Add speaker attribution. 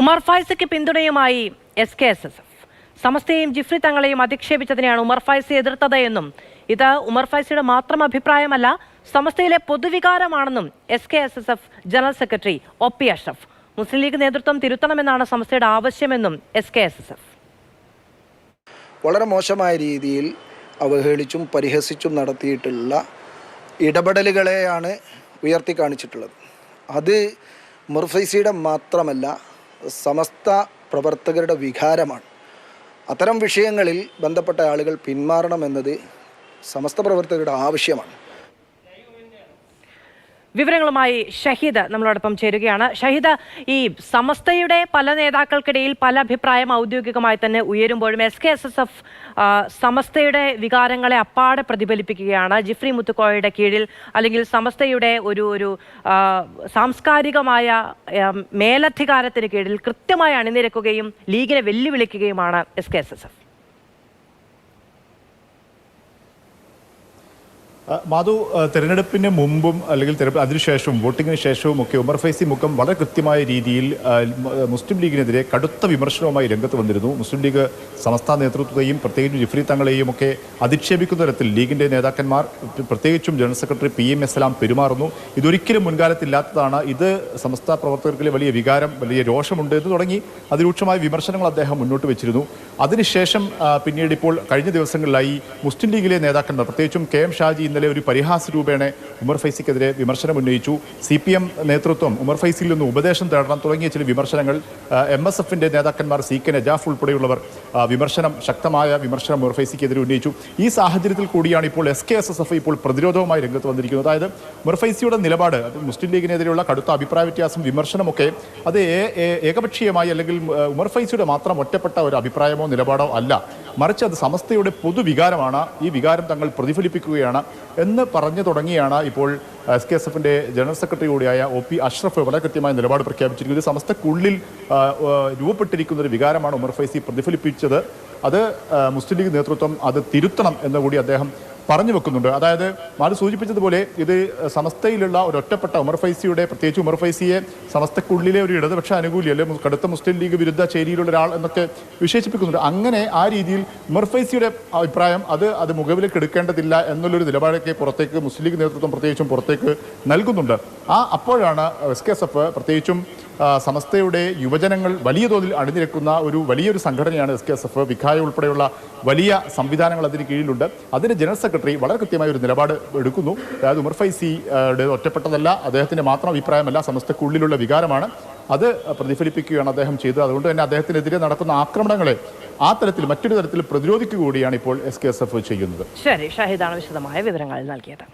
Speaker 1: ഉമർ ഫൈസയ്ക്ക് പിന്തുണയുമായി S K S S F സമസ്തയെയും Jifri തങ്ങളെയും അധിക്ഷേപിച്ചതിനെയാണ് ഉമർ ഫൈസി എതിർത്തത് എന്നും ഇത് ഉമർ ഫൈസിയുടെ മാത്രം അഭിപ്രായമല്ല സമസ്തയിലെ പൊതുവികാരമാണെന്നും S K S S F general secretary O P Ashraf. Muslim League നേതൃത്വം തിരുത്തണമെന്നാണ് സമസ്തയുടെ ആവശ്യമെന്നും S K S S F
Speaker 2: വളരെ മോശമായ രീതിയിൽ അവഹേളിച്ചും പരിഹസിച്ചും നടത്തിയിട്ടുള്ള ഇടപെടലുകളെയാണ് ഉയർത്തി കാണിച്ചിട്ടുള്ളത്. അത് മുർഫൈസിയുടെ മാത്രമല്ല സമസ്ത പ്രവർത്തകരുടെ വികാരമാണ്. അത്തരം വിഷയങ്ങളിൽ ബന്ധപ്പെട്ട ആളുകൾ പിന്മാറണമെന്നത് സമസ്ത പ്രവർത്തകരുടെ ആവശ്യമാണ്.
Speaker 1: വിവരങ്ങളുമായി ഷഹീദ് നമ്മളോടൊപ്പം ചേരുകയാണ്. ഷഹീദ് ഈ സമസ്തയുടെ പല നേതാക്കൾക്കിടയിൽ പല അഭിപ്രായം ഔദ്യോഗികമായി തന്നെ ഉയരുമ്പോഴും S K S S F സമസ്തയുടെ വികാരങ്ങളെ അപ്പാടെ പ്രതിഫലിപ്പിക്കുകയാണ്. ജിഫ്രി മുത്തുക്കോയയുടെ കീഴിൽ അല്ലെങ്കിൽ സമസ്തയുടെ ഒരു ഒരു സാംസ്കാരികമായ മേലധികാരത്തിന് കീഴിൽ കൃത്യമായി അണിനിരക്കുകയും ലീഗിനെ വെല്ലുവിളിക്കുകയുമാണ് S K S S F
Speaker 3: Madhu തിരഞ്ഞെടുപ്പിന് മുമ്പും അല്ലെങ്കിൽ അതിനുശേഷവും വോട്ടിങ്ങിന് ശേഷവും ഒക്കെ ഉമർ ഫൈസി മുഖം വളരെ കൃത്യമായ രീതിയിൽ മുസ്ലിം ലീഗിനെതിരെ കടുത്ത വിമർശനവുമായി രംഗത്ത് വന്നിരുന്നു. മുസ്ലിം ലീഗ് സംസ്ഥാന നേതൃത്വത്തെയും പ്രത്യേകിച്ചും ജിഫ്രി തങ്ങളെയും ഒക്കെ അധിക്ഷേപിക്കുന്ന തരത്തിൽ ലീഗിന്റെ നേതാക്കന്മാർ പ്രത്യേകിച്ചും general secretary P M S എല്ലാം പെരുമാറുന്നു. ഇതൊരിക്കലും മുൻകാലത്തില്ലാത്തതാണ്. ഇത് സംസ്ഥാന പ്രവർത്തകർക്കിലെ വലിയ വികാരം വലിയ രോഷമുണ്ട് എന്ന് തുടങ്ങി അതിരൂക്ഷമായ വിമർശനങ്ങൾ അദ്ദേഹം മുന്നോട്ട് വെച്ചിരുന്നു. അതിനുശേഷം പിന്നീട് ഇപ്പോൾ കഴിഞ്ഞ ദിവസങ്ങളിലായി മുസ്ലിം ലീഗിലെ നേതാക്കന്മാർ പ്രത്യേകിച്ചും കെ എം ഷാജി ഇന്നലെ ഒരു പരിഹാസ രൂപേണ ഉമർ ഫൈസിക്കെതിരെ വിമർശനം ഉന്നയിച്ചു. സി പി എം നേതൃത്വം ഉമർ ഫൈസിയിൽ നിന്ന് ഉപദേശം തേടണം. തുടങ്ങിയ ചില വിമർശനങ്ങൾ എം എസ് എഫിന്റെ നേതാക്കന്മാർ സി കെ നജാഫ് ഉൾപ്പെടെയുള്ളവർ വിമർശനം ശക്തമായ വിമർശനം ഉമർ ഫൈസിക്കെതിരെ ഉന്നയിച്ചു. ഈ സാഹചര്യത്തിൽ കൂടിയാണ് ഇപ്പോൾ S K S S F ഇപ്പോൾ പ്രതിരോധവുമായി രംഗത്ത് വന്നിരിക്കുന്നത്. അതായത് ഉമർ ഫൈസിയുടെ നിലപാട് മുസ്ലിം ലീഗിനെതിരെയുള്ള കടുത്ത അഭിപ്രായ വ്യത്യാസം വിമർശനമൊക്കെ അത് ഏകപക്ഷീയമായി അല്ലെങ്കിൽ ഉമർ ഫൈസിയുടെ മാത്രം ഒറ്റപ്പെട്ട ഒരു അഭിപ്രായമോ നിലപാടോ അല്ല. മറിച്ച് അത് സമസ്തയുടെ പൊതുവികാരമാണ് ഈ വികാരം തങ്ങൾ പ്രതിഫലിപ്പിക്കുകയാണ് എന്ന് പറഞ്ഞു തുടങ്ങിയാണ് ഇപ്പോൾ എസ് കെ എസ് എഫിന്റെ ജനറൽ സെക്രട്ടറി കൂടിയായ ഒ പി അഷ്റഫ് വളരെ കൃത്യമായ നിലപാട് പ്രഖ്യാപിച്ചിരിക്കുന്നത്. ഇത് സമസ്തക്കുള്ളിൽ രൂപപ്പെട്ടിരിക്കുന്ന ഒരു വികാരമാണ് ഉമർ ഫൈസി പ്രതിഫലിപ്പിച്ചത്. അത് മുസ്ലിം ലീഗ് നേതൃത്വം അത് തിരുത്തണം എന്നുകൂടി അദ്ദേഹം പറഞ്ഞു വെക്കുന്നുണ്ട്. അതായത് മാറി സൂചിപ്പിച്ചതുപോലെ ഇത് സമസ്തയിലുള്ള ഒരു ഒറ്റപ്പെട്ട ഉമർ ഫൈസിയുടെ പ്രത്യേകിച്ച് ഉമർ ഫൈസിയെ സമസ്തക്കുള്ളിലെ ഒരു ഇടതുപക്ഷ അനുകൂലി അല്ലെ കടുത്ത മുസ്ലിം ലീഗ് വിരുദ്ധ ചേരിയിലുള്ള ഒരാൾ എന്നൊക്കെ വിശേഷിപ്പിക്കുന്നുണ്ട്. അങ്ങനെ ആ രീതിയിൽ ഉമർ ഫൈസിയുടെ അഭിപ്രായം അത് അത് മുഖവിലേക്ക് എടുക്കേണ്ടതില്ല എന്നുള്ളൊരു നിലപാടൊക്കെ പുറത്തേക്ക് മുസ്ലിം ലീഗ് നേതൃത്വം പ്രത്യേകിച്ചും പുറത്തേക്ക് നൽകുന്നുണ്ട്. ആ അപ്പോഴാണ് എസ് കെ എസ് എഫ് പ്രത്യേകിച്ചും സമസ്തയുടെ യുവജനങ്ങൾ വലിയ തോതിൽ അണിനിരക്കുന്ന ഒരു വലിയൊരു സംഘടനയാണ് S K S F. Vikhaya ഉൾപ്പെടെയുള്ള വലിയ സംവിധാനങ്ങൾ അതിന് കീഴിലുണ്ട്. അതിന് ജനറൽ സെക്രട്ടറി വളരെ കൃത്യമായ ഒരു നിലപാട് എടുക്കുന്നു. അതായത് ഉമർ ഫൈസിയുടെ ഒറ്റപ്പെട്ടതല്ല അദ്ദേഹത്തിന്റെ മാത്രം അഭിപ്രായമല്ല സമസ്തക്കുള്ളിലുള്ള വികാരമാണ്. അത് പ്രതിഫലിപ്പിക്കുകയാണ് അദ്ദേഹം ചെയ്തത്. അതുകൊണ്ട് തന്നെ അദ്ദേഹത്തിനെതിരെ നടക്കുന്ന ആക്രമണങ്ങളെ ആ തരത്തിൽ മറ്റൊരു തരത്തിൽ പ്രതിരോധിക്കുക കൂടിയാണ് ഇപ്പോൾ എസ് കെ എസ് എഫ് ചെയ്യുന്നത്.
Speaker 1: ശരി ഷഹീദാണ് വിശദമായ വിവരങ്ങൾ നൽകിയത്.